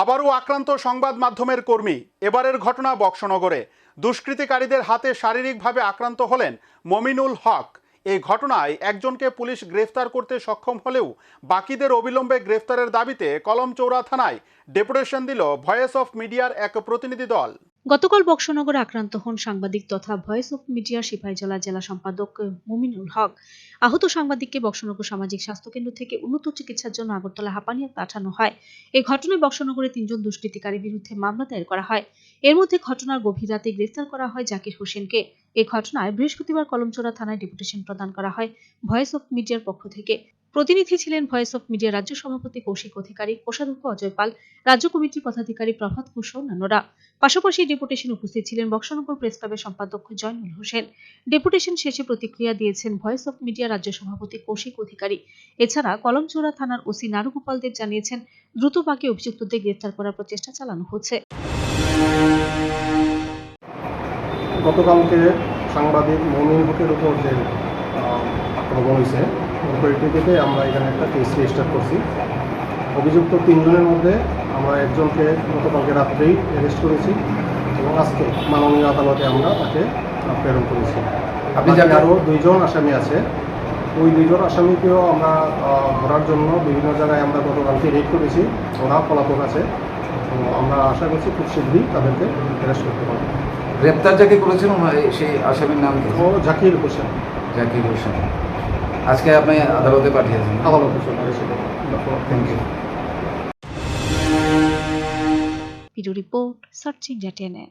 আবারও আক্রান্ত সংবাদ মাধ্যমের কর্মী। এবারের ঘটনা বক্সনগরে। দুষ্কৃতিকারীদের হাতে শারীরিকভাবে আক্রান্ত হলেন মমিনুল হক। এই ঘটনায় একজনকে পুলিশ গ্রেফতার করতে সক্ষম হলেও বাকিদের অবিলম্বে গ্রেফতারের দাবিতে কলমচৌরা থানায় ডেপুটেশন দিল ভয়েস অফ মিডিয়ার এক প্রতিনিধি দল। গতকাল বক্সনগরে আক্রান্ত হন সাংবাদিক তথা ভয়েস অফ মিডিয়া সিপাহীজলা জেলা সম্পাদক মুমিনুল হক। আহত সাংবাদিককে বক্সনগর সামাজিক স্বাস্থ্য কেন্দ্র থেকে উন্নত চিকিৎসার জন্য আগরতলা হাঁপানিয়া পাঠানো হয়। এই ঘটনায় বক্সনগরে তিনজন দুষ্কৃতিকারীর বিরুদ্ধে মামলা দায়ের করা হয়। এর মধ্যে ঘটনার গভীর রাতে গ্রেফতার করা হয় জাকির হোসেনকে। এই ঘটনায় বৃহস্পতিবার কলমচোরা থানায় ডেপুটেশন প্রদান করা হয় ভয়েস অফ মিডিয়ার পক্ষ থেকে। প্রতিনিধি ছিলেন ভয়েস অফ মিডিয়া রাজ্য সভাপতি কৌশিক অধিকারী, কোষাধ্যক্ষ অজয় পাল, রাজ্য কমিটির পদাধিকারী প্রভাত ঘোষ অন্যান্যরা পাশাপাশি ডেপুটেশন উপস্থিত ছিলেন বক্সনগর প্রেস ক্লাবের সম্পাদক জয়নুল হোসেন। ডেপুটেশন শেষে প্রতিক্রিয়া দিয়েছেন ভয়েস অফ মিডিয়া রাজ্য সভাপতি কৌশিক অধিকারী। এছাড়া কলমচোরা থানার ওসি নারুগোপাল দেব জানিয়েছেন, দ্রুত বাকি অভিযুক্তদের গ্রেফতার করার প্রচেষ্টা চালানো হচ্ছে। গতকালকে সাংবাদিক মমিন হকের উপর যে আক্রমণ হয়েছে ওর পরিপ্রেক্ষিতে আমরা এখানে একটা কেস রেজিস্টার করছি। অভিযুক্ত তিনজনের মধ্যে আমরা একজনকে গতকালকে রাত্রেই অ্যারেস্ট করেছি এবং আজকে মাননীয় আদালতে আমরা তাকে প্রেরণ করেছি। আপনি যাকে- আরও দুইজন আসামি আছে। ওই দুইজন আসামিকেও আমরা ধরার জন্য বিভিন্ন জায়গায় আমরা গতকালকে রেড করেছি। ওরা পলাতক আছে। তো আমরা আশা করছি খুব শীঘ্রই তাদেরকে অ্যারেস্ট করতে পারব। গ্রেপ্তার যাকে করেছেন সেই আসামির নাম ও জাকির হোসেন। জাকির হোসেন। আজকে আপনি আদালতে পাঠিয়েছেন। আদালতে চলে এসেছিল thank you video report searching টেনে